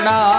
না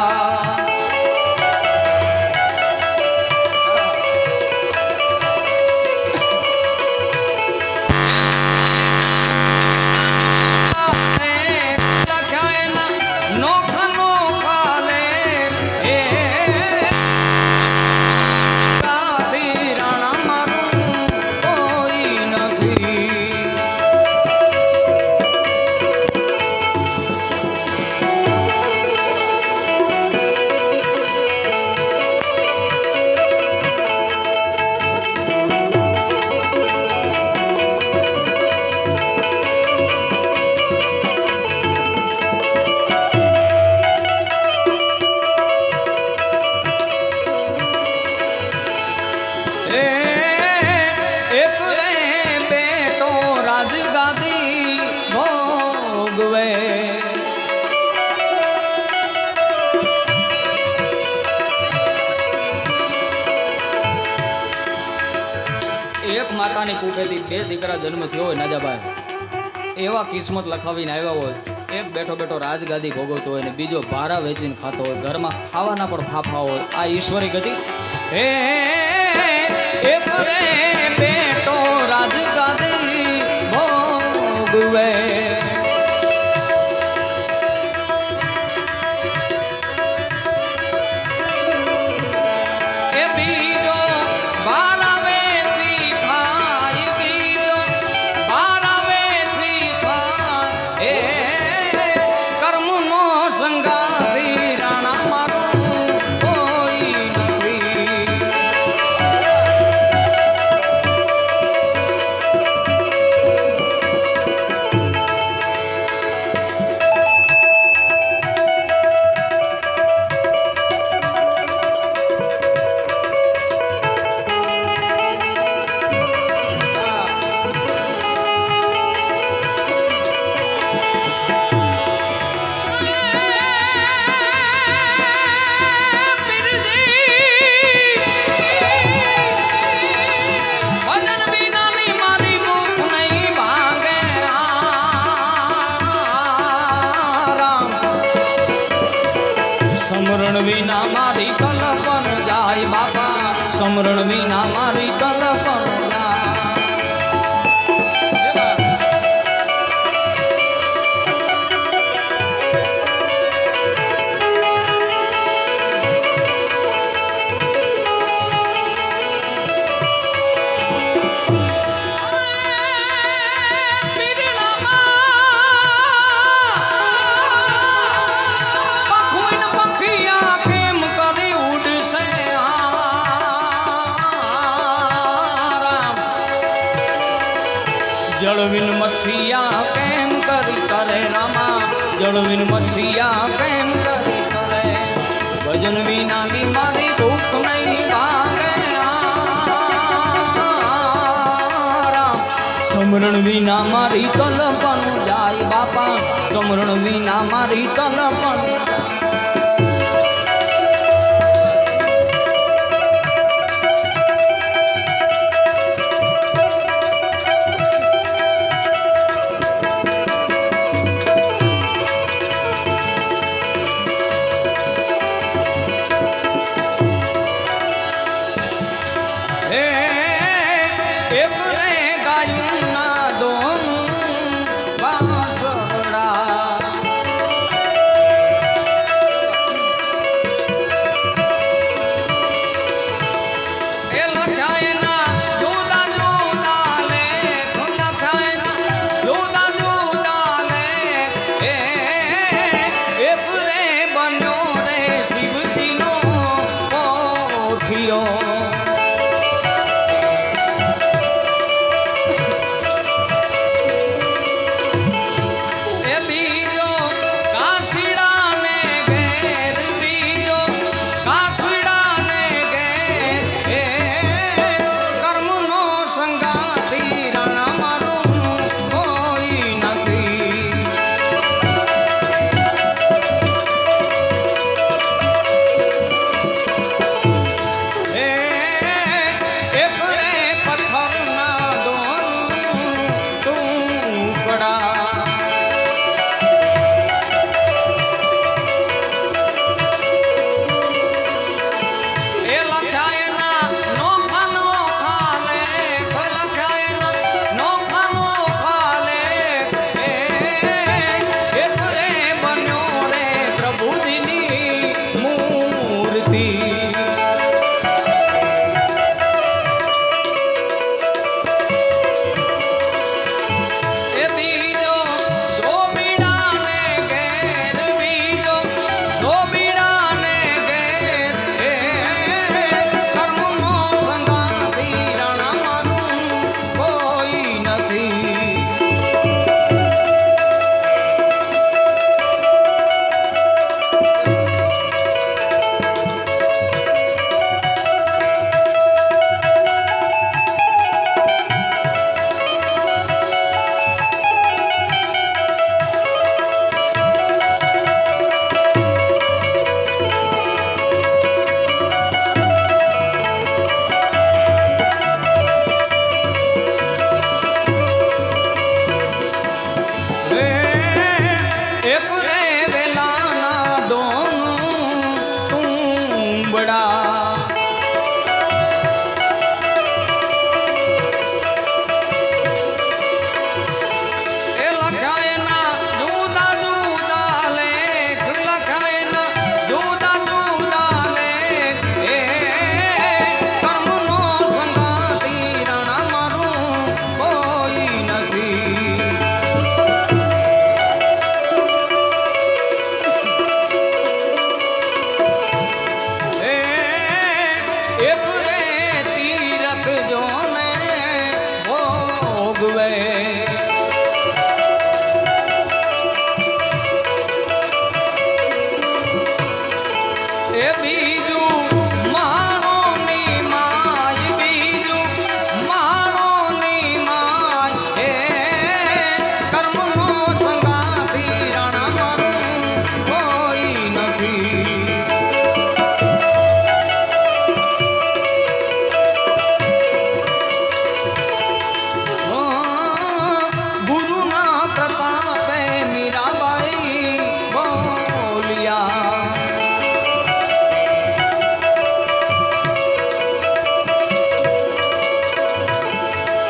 માતાની કુખેથી બે દીકરા જન્મ થયો હોય નાજાભાઈ એવા કિસ્મત લખાવીને આવ્યા હોય, એક બેઠો બેઠો રાજગાદી ભોગવતો હોય ને બીજો ભારા વેચીને ખાતો હોય, ઘરમાં ખાવાના પણ ફાફા હોય. આ ઈશ્વરી ગતિ? હે એક બેટો રાજગાદી ભોગવે. એ બીજો બારા જળવીન મચ્છિયા પ્રેમ કરી કરે ભજન વિના મારી દુઃખ નહીં સમરણ વિના મારી તલપન જાય બાપા. સમરણ વિના મારી તલપન প্রিয়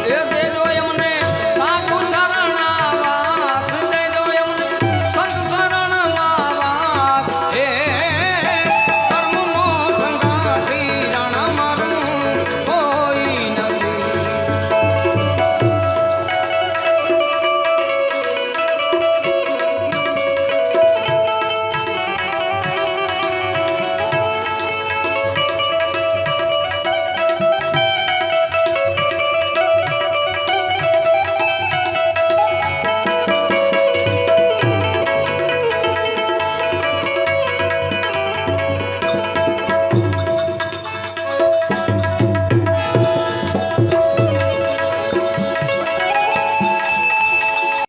জয়